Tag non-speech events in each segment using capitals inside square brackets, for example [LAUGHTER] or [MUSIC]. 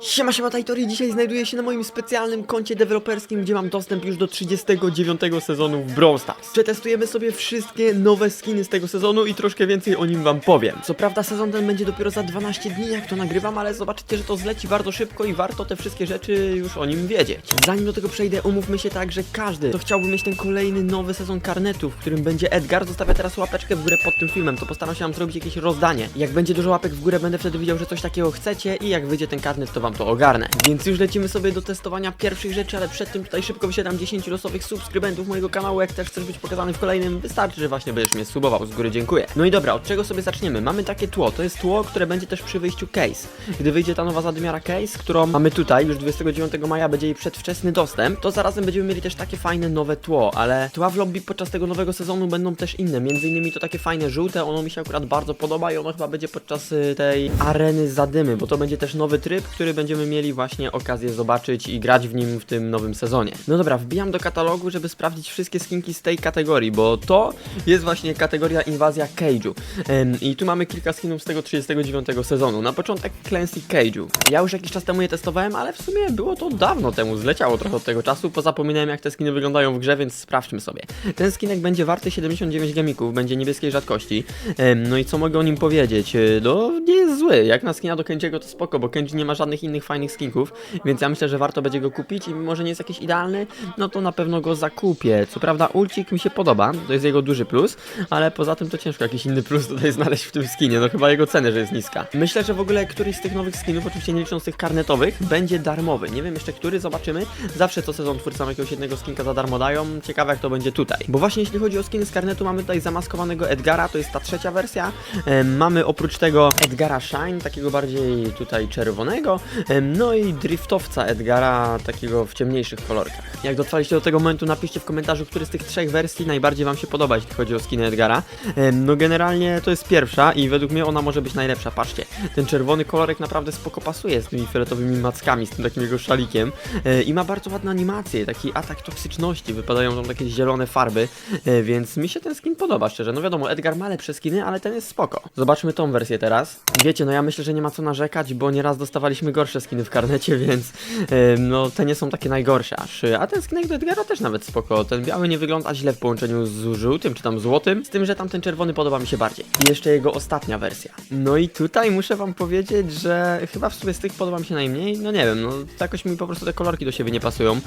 Siema, siema Tajtori, dzisiaj znajduję się na moim specjalnym koncie deweloperskim, gdzie mam dostęp już do 39 sezonu w Brawl Stars. Przetestujemy sobie wszystkie nowe skiny z tego sezonu i troszkę więcej o nim wam powiem. Co prawda sezon ten będzie dopiero za 12 dni, jak to nagrywam, ale zobaczycie, że to zleci bardzo szybko i warto te wszystkie rzeczy już o nim wiedzieć. Zanim do tego przejdę, umówmy się tak, że każdy, kto chciałby mieć ten kolejny nowy sezon karnetu, w którym będzie Edgar, zostawia teraz łapeczkę w górę pod tym filmem, to postaram się nam zrobić jakieś rozdanie. Jak będzie dużo łapek w górę, będę wtedy widział, że coś takiego chcecie i jak wyjdzie ten karnet, to wam to ogarnę. Więc już lecimy sobie do testowania pierwszych rzeczy, ale przed tym tutaj szybko wysiadam 10 losowych subskrybentów mojego kanału. Jak też chcesz być pokazany w kolejnym, wystarczy, że właśnie będziesz mnie subował. Z góry dziękuję. No i dobra, od czego sobie zaczniemy? Mamy takie tło. To jest tło, które będzie też przy wyjściu case. Gdy wyjdzie ta nowa zadymiara case, którą mamy tutaj, już 29 maja będzie jej przedwczesny dostęp, to zarazem będziemy mieli też takie fajne nowe tło, ale tła w lobby podczas tego nowego sezonu będą też inne. Między innymi to takie fajne żółte, ono mi się akurat bardzo podoba i ono chyba będzie podczas y, tej areny zadymy, bo to będzie też nowy tryb, który będziemy mieli właśnie okazję zobaczyć i grać w nim w tym nowym sezonie. No dobra, wbijam do katalogu, żeby sprawdzić wszystkie skinki z tej kategorii, bo to jest właśnie kategoria inwazja Cage'u. Em, I tu mamy kilka skinów z tego 39 sezonu. Na początek Clancy Cage'u. Ja już jakiś czas temu je testowałem, ale w sumie było to dawno temu, zleciało trochę od tego czasu, pozapominałem jak te skiny wyglądają w grze, więc sprawdźmy sobie. Ten skinek będzie warty 79 gemików, będzie niebieskiej rzadkości. No i co mogę o nim powiedzieć? E, No, nie jest zły. Jak na skina do Kenji'ego to spoko, bo Kenji nie ma żadnych innych fajnych skinków, więc ja myślę, że warto będzie go kupić i mimo, że nie jest jakiś idealny, no to na pewno go zakupię. Co prawda ulcik mi się podoba, to jest jego duży plus, ale poza tym to ciężko jakiś inny plus tutaj [LAUGHS] znaleźć w tym skinie, no chyba jego ceny, że jest niska. Myślę, że w ogóle któryś z tych nowych skinów, oczywiście nie licząc tych karnetowych, będzie darmowy. Nie wiem jeszcze który, zobaczymy. Zawsze co sezon twórcom jakiegoś jednego skinka za darmo dają. Ciekawe jak to będzie tutaj. Bo właśnie jeśli chodzi o skiny z karnetu, mamy tutaj zamaskowanego Edgara, to jest ta trzecia wersja. Em, mamy oprócz tego Edgara Shine, takiego bardziej tutaj czerwonego. No i driftowca Edgara, takiego w ciemniejszych kolorkach. Jak dotrwaliście do tego momentu, napiszcie w komentarzu, który z tych trzech wersji najbardziej Wam się podoba, jeśli chodzi o skiny Edgara. No generalnie to jest pierwsza i według mnie ona może być najlepsza. Patrzcie, ten czerwony kolorek naprawdę spoko pasuje z tymi fioletowymi mackami, z tym takim jego szalikiem e, i ma bardzo ładne animacje, taki atak toksyczności, wypadają tam takie zielone farby, e, więc mi się ten skin podoba, szczerze. No wiadomo, Edgar ma lepsze skiny, ale ten jest spoko. Zobaczmy tą wersję teraz. Wiecie, no ja myślę, że nie ma co narzekać, bo nieraz dostawaliśmy gorsze skiny w karnecie, [LAUGHS] więc no te nie są takie najgorsze aż. A ten skinek do Edgara też nawet spoko. Ten biały nie wygląda źle w połączeniu z żółtym czy tam złotym, z tym, że tamten czerwony podoba mi się bardziej. I jeszcze jego ostatnia wersja. No i tutaj muszę wam powiedzieć, że chyba w sumie z tych podoba mi się najmniej. No nie wiem, no jakoś mi po prostu te kolorki do siebie nie pasują.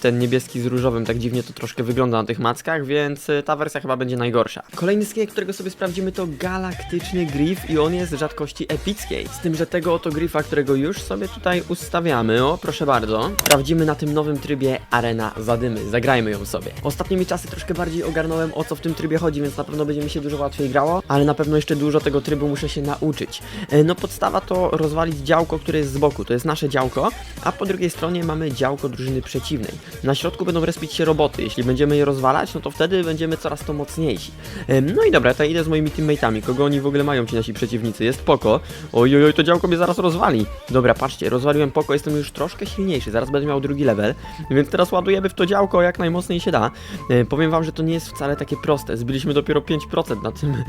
Ten niebieski z różowym tak dziwnie to troszkę wygląda na tych mackach, więc e, ta wersja chyba będzie najgorsza. Kolejny skinek, którego sobie sprawdzimy to galaktyczny Griff i on jest rzadkości epickiej. Z tym, że tego oto Griffa, którego już sobie tutaj ustawiamy, o proszę bardzo, sprawdzimy na tym nowym trybie Arena Zadymy. Zagrajmy ją sobie. Ostatnimi czasy troszkę bardziej ogarnąłem o co w tym trybie chodzi, więc na pewno będzie mi się dużo łatwiej grało, ale na pewno jeszcze dużo tego trybu muszę się nauczyć. E, No podstawa to rozwalić działko, które jest z boku, to jest nasze działko, a po drugiej stronie mamy działko drużyny przeciwnej. Na środku będą respić się roboty, jeśli będziemy je rozwalać, no to wtedy będziemy coraz to mocniejsi. Em, No i dobra, to idę z moimi teammate'ami, kogo oni w ogóle mają ci nasi przeciwnicy, jest Poko. Oj, oj, oj, to działko mnie zaraz rozwali. Dobra, patrzcie, rozwaliłem Poko, jestem już troszkę silniejszy, zaraz będę miał drugi level, więc teraz ładujemy w to działko jak najmocniej się da. E, Powiem wam, że to nie jest wcale takie proste, zbiliśmy dopiero 5% na tym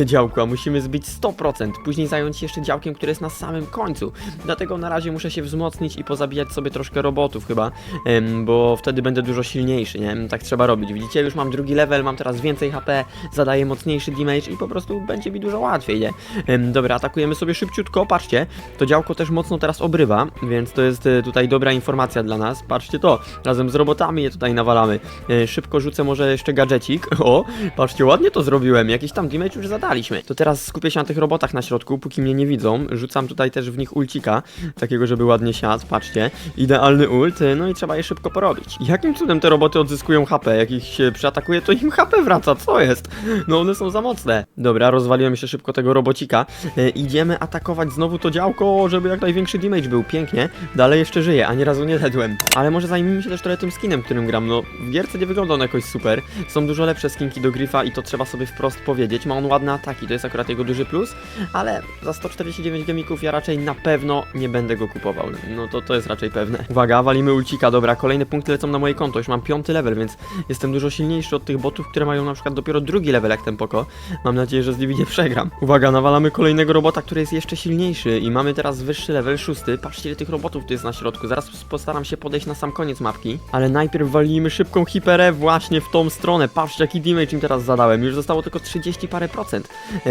e, [LAUGHS] działku, a musimy zbić 100%, później zająć się jeszcze działkiem, które jest na samym końcu. Dlatego na razie muszę się wzmocnić i pozabijać sobie troszkę robotów chyba, em, bo wtedy będę dużo silniejszy, nie? Tak trzeba robić. Widzicie, już mam drugi level, mam teraz więcej HP, zadaję mocniejszy damage i po prostu będzie mi dużo łatwiej, nie? Em, Dobra, atakujemy sobie szybciutko, patrzcie, to działko też mocno teraz obrywa, więc to jest e, tutaj dobra informacja dla nas. Patrzcie to, razem z robotami je tutaj nawalamy. E, Szybko rzucę może jeszcze gadżecik. [LAUGHS] O, patrzcie, ładnie to zrobiłem, jakiś tam damage już zadaliśmy. To teraz skupię się na tych robotach na środku, póki mnie nie widzą. Rzucam tutaj też w nich ulcika, takiego, żeby ładnie siadł, patrzcie. Idealny ult, e, no i trzeba je szybko porobić. Jakim cudem te roboty odzyskują HP? Jak ich się to im HP wraca, co jest? No one są za mocne. Dobra, rozwaliłem się szybko tego robocika. Idziemy atakować znowu to działko, żeby jak największy damage był. Pięknie. Dalej jeszcze żyję, ani razu nie dedłem. Ale może zajmijmy się też trochę tym skinem, którym gram. No, w gierce nie wygląda on jakoś super. Są dużo lepsze skinki do Griffa i to trzeba sobie wprost powiedzieć. Ma on ładne ataki, to jest akurat jego duży plus, ale za 149 gemików ja raczej na pewno nie będę go kupował. No to to jest raczej pewne. Uwaga, walimy ulcika, dobra, kolejne punkty lecą na moje konto. Już mam piąty level, więc jestem dużo silniejszy od tych botów, które mają na przykład dopiero drugi level jak ten Poko. Mam nadzieję, że z nimi nie przegram. Uwaga, nawalamy kolejnego robota, który jest jeszcze silniejszy i mamy teraz wyższy level, level 6. Patrzcie ile tych robotów tu jest na środku. Zaraz postaram się podejść na sam koniec mapki. Ale najpierw walimy szybką hiperę właśnie w tą stronę. Patrzcie jaki damage im teraz zadałem. Już zostało tylko 30 parę procent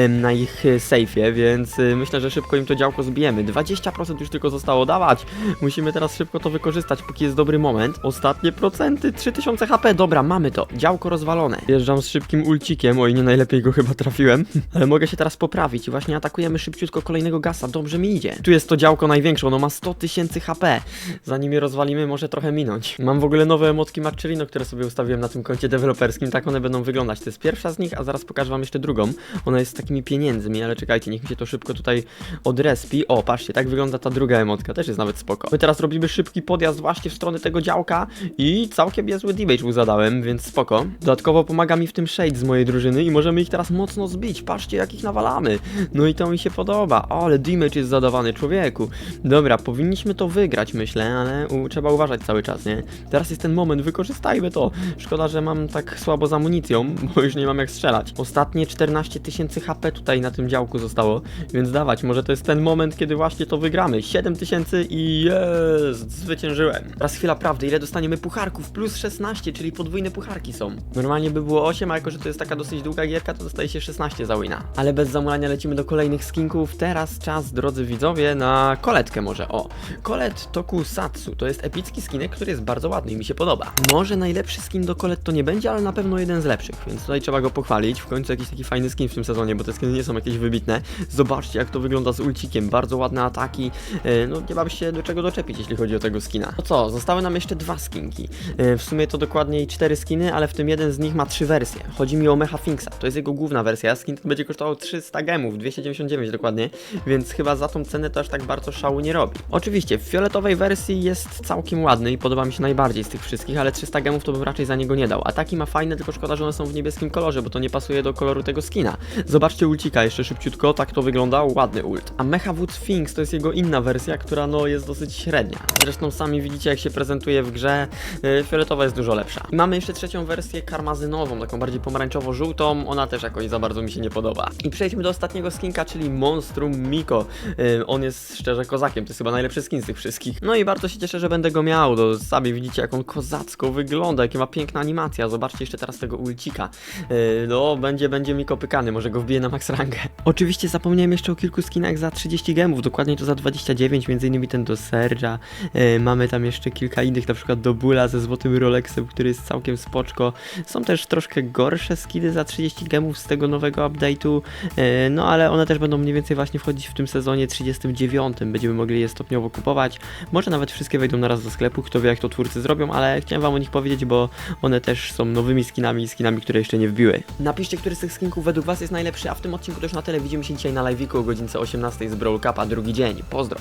na ich e, sejfie, więc e, myślę, że szybko im to działko zbijemy. 20% już tylko zostało dawać. Musimy teraz szybko to wykorzystać, póki jest dobry moment. Ostatnie procenty, 3000 HP. Dobra, mamy to. Działko rozwalone. Jeżdżam z szybkim ulcikiem. Oj, nie najlepiej go chyba trafiłem. [LAUGHS] Ale mogę się teraz poprawić i właśnie atakujemy szybciutko kolejnego gasa. Dobrze mi idzie. Tu jest to działko największe, ono ma 100 tysięcy HP. Zanim je rozwalimy, może trochę minąć. Mam w ogóle nowe emotki Marcelino, które sobie ustawiłem na tym koncie deweloperskim. Tak one będą wyglądać. To jest pierwsza z nich, a zaraz pokażę wam jeszcze drugą. Ona jest z takimi pieniędzmi, ale czekajcie, niech mi się to szybko tutaj odrespi. O, patrzcie, tak wygląda ta druga emotka, też jest nawet spoko. My teraz robimy szybki podjazd właśnie w stronę tego działka i całkiem niezły damage mu zadałem, więc spoko. Dodatkowo pomaga mi w tym Shade z mojej drużyny i możemy ich teraz mocno zbić. Patrzcie, jak ich nawalamy. No i to mi się podoba. O, ale damage jest zadawany, człowieku. Dobra, powinniśmy to wygrać, myślę, ale u, trzeba uważać cały czas, nie? Teraz jest ten moment, wykorzystajmy to. Szkoda, że mam tak słabo z amunicją, [LAUGHS] bo już nie mam jak strzelać. Ostatnie 14 tysięcy HP tutaj na tym działku zostało, więc dawać, może to jest ten moment, kiedy właśnie to wygramy. 7 tysięcy i jest, zwyciężyłem. Teraz chwila prawdy, ile dostaniemy pucharków? Plus 16, czyli podwójne pucharki są. Normalnie by było 8, a jako, że to jest taka dosyć długa gierka, to dostaje się 16 za wina. Ale bez zamulania lecimy do kolejnych skinków. Teraz czas, drodzy widzowie, na koletkę może. O, kolet Tokusatsu to jest epicki skinek, który jest bardzo ładny i mi się podoba. Może najlepszy skin do kolet to nie będzie, ale na pewno jeden z lepszych, więc tutaj trzeba go pochwalić. W końcu jakiś taki fajny skin w tym sezonie, bo te skiny nie są jakieś wybitne. Zobaczcie, jak to wygląda z ulcikiem. Bardzo ładne ataki. E, No, nie mam się do czego doczepić, jeśli chodzi o tego skina. To co, zostały nam jeszcze dwa skinki. E, W sumie to dokładniej cztery skiny, ale w tym jeden z nich ma trzy wersje. Chodzi mi o Mecha Finks'a. To jest jego główna wersja. Skin będzie kosztował 300 gemów, 299 dokładnie, więc chyba za tą cenę to aż tak bardzo szału nie robi. Oczywiście, w fioletowej wersji jest całkiem ładny i podoba mi się najbardziej z tych wszystkich, ale 300 gemów to bym raczej za niego nie dał. Ataki ma fajne, tylko szkoda, że one są w niebieskim kolorze, bo to nie pasuje do koloru tego skina. Zobaczcie ulcika jeszcze szybciutko, tak to wygląda, ładny ult. A Mecha Wood Sphinx to jest jego inna wersja, która no jest dosyć średnia. Zresztą sami widzicie jak się prezentuje w grze, yy, fioletowa jest dużo lepsza. I mamy jeszcze trzecią wersję karmazynową, taką bardziej pomarańczowo-żółtą, ona też jakoś za bardzo mi się nie podoba. I przejdźmy do ostatniego skinka, czyli Monstrum Miko. Yy, on jest szczerze kozakiem, to jest chyba najlepszy skin z tych wszystkich. No i bardzo się cieszę, że będę go miał, to sami widzicie jak on kozacko wygląda, jakie ma piękna animacja. Zobaczcie jeszcze teraz tego ulcika. Yy, no, będzie, będzie Miko pykany, może go wbiję na max rangę. Oczywiście zapomniałem jeszcze o kilku skinach za 30 gemów, dokładnie to za 29, między innymi ten do Serge'a. Yy, mamy tam jeszcze kilka innych, na przykład do Bula ze złotym Rolexem, który jest całkiem spoczko. Są też troszkę gorsze skiny za 30 gemów z tego nowego update'u, yy, no ale one też będą mniej więcej właśnie wchodzić w tym sezonie 39. Będziemy mogli je stopniowo kupować. Może nawet wszystkie wejdą naraz do sklepu, kto wie jak to twórcy zrobią, ale chciałem wam o nich powiedzieć, bo one też są nowymi skinami, skinami, które jeszcze nie wbiły. Napiszcie, który z tych skinków według was jest najlepszy, a w tym odcinku już na tyle. Widzimy się dzisiaj na live'iku o godzince 18 z Brawl Cupa, drugi dzień. Pozdro!